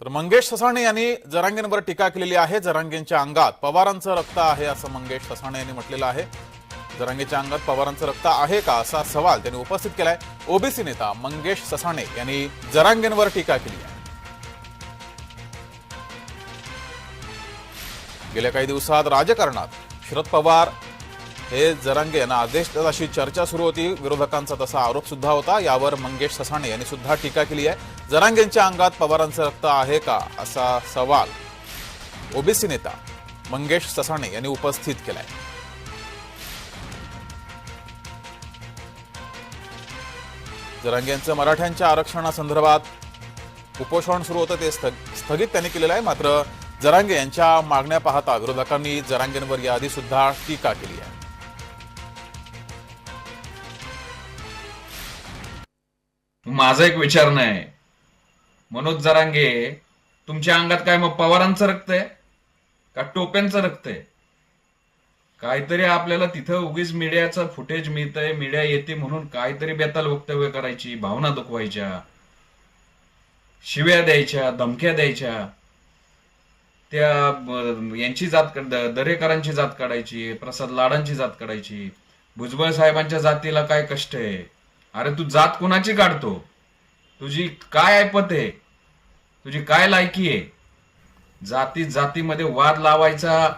तर मंगेश ससाणे यांनी जरांगेंवर टीका केलेली आहे. जरांगेंच्या अंगात पवारांचं रक्त आहे असं मंगेश ससाणे यांनी म्हटलेलं आहे. जरांगेच्या अंगात पवारांचं रक्त आहे का असा सवाल त्यांनी उपस्थित केलाय. ओबीसी नेता मंगेश ससाणे यांनी जरांगेंवर टीका केली आहे. गेल्या काही दिवसात राजकारणात शरद पवार हे जरांगे यांना आदेश देतात अशी चर्चा सुरू होती. विरोधकांचा तसा आरोप सुद्धा होता. यावर मंगेश ससाणे यांनी सुद्धा टीका केली आहे. जरांगेंच्या अंगात पवारांचं रक्त आहे का? असा सवाल ओबीसी नेता मंगेश ससाणे यांनी उपस्थित केलाय. जरांगेंचं मराठ्यांच्या आरक्षणासंदर्भात उपोषण सुरू होतं ते स्थग- स्थगित त्यांनी केलेलं आहे. मात्र जरांगे यांच्या मागण्या पाहता विरोधकांनी जरांगेंवर याआधी सुद्धा टीका केली आहे. माझा एक विचार नाही. मनोज जरांगे तुमच्या अंगात काय मग पवारांचं रक्त आहे? का टोप्यांचं रक्त आहे? काहीतरी आपल्याला तिथं उगीच मीडियाचं फुटेज मिळतंय मीडिया येते म्हणून काहीतरी बेताल वक्तव्य करायची भावना दुखवायच्या शिव्या द्यायच्या धमक्या द्यायच्या. त्या यांची जात दरेकरांची जात काढायची प्रसाद लाडांची जात काढायची. भुजबळ साहेबांच्या जातीला काय कष्ट आहे? अरे तू जात कुणाची काढतो? तुझी काय ऐपत आहे? तुझी काय लायकी आहे? जाती जातीमध्ये वाद लावायचा